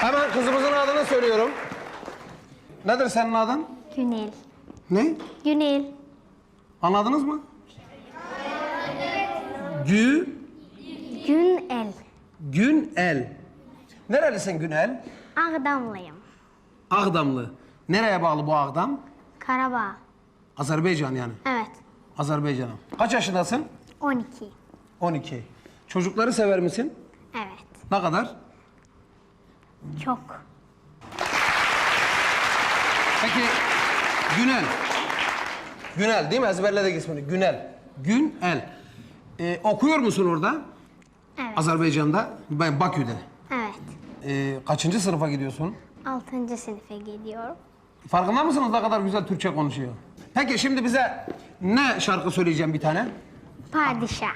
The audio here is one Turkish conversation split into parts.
Hemen kızımızın adını söylüyorum. Nedir senin adın? Günel. Ne? Günel. Anladınız mı? Gü, Günel. Günel. Nerelisin Günel? Ağdamlıyım. Ağdamlı. Nereye bağlı bu Ağdam? Karabağ. Azerbaycan yani. Evet. Azerbaycan'a. Kaç yaşındasın? 12. 12. Çocukları sever misin? Evet. Ne kadar? Çok. Peki Günel. Günel değil mi? Ezberledik ismini. Günel. Günel. Ee, okuyor musun orada? Evet. Azerbaycan'da. Ben Bakü'de. Evet. Ee, kaçıncı sınıfa gidiyorsun? 6. sınıfa gidiyorum. Farkında mısınız ne kadar güzel Türkçe konuşuyor? Peki şimdi bize ne şarkı söyleyeceğim bir tane? Padişah.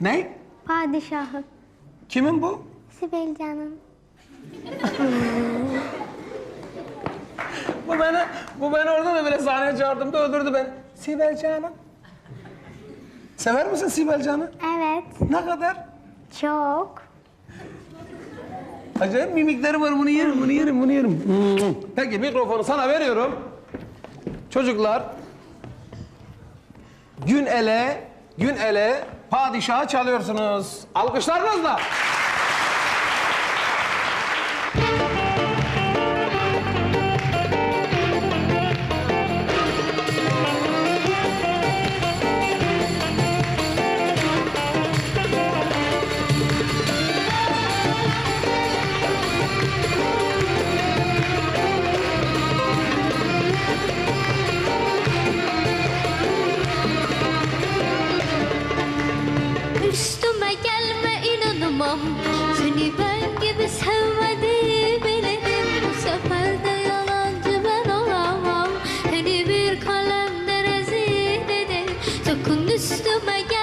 Ne? Padişahı. Kimin bu? Sibel Can'ın. Bu beni, bu beni orada da böyle sahneye çağırdığımda öldürdü beni. Sibel Canım. Sever misin Sibel Can'ı? Evet. Ne kadar? Çok. Acayip mimikleri var. Bunu yerim, bunu yerim, bunu yerim. Peki mikrofonu sana veriyorum. Çocuklar. Gün ele, gün ele padişahı çalıyorsunuz. Alkışlarınızla. Sakın üstüme gelme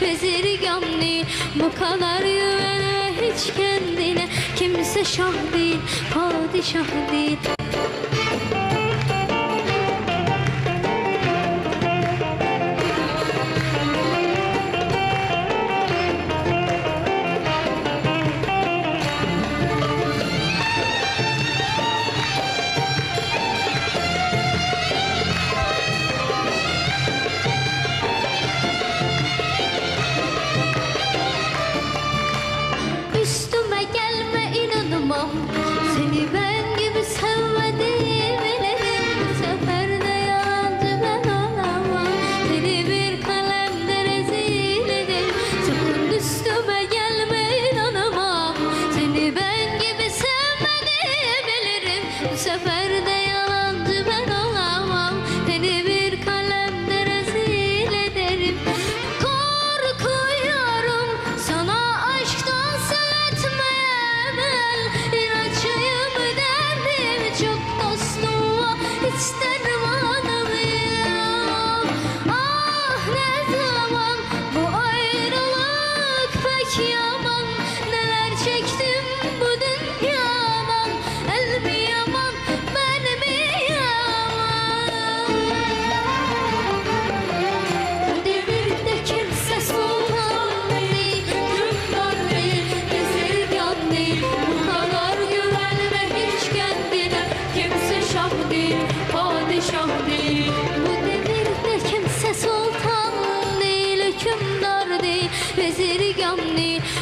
bezirgan değil. Bu kadar güvenme hiç kendine, kimse şah değil, padişah değil. padişahdır, padişahdır Bu devirde kimse sultan değil, hükümdar değil, vezir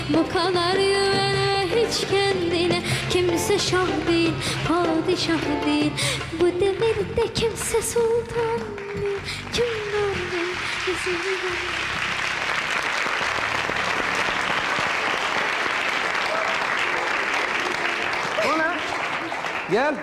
Bu kadar güvenme hiç kendine Kimse şah değil, padişah değil. Bu devirde kimse sultan değil, hükümdar değil, vezir gam Gel.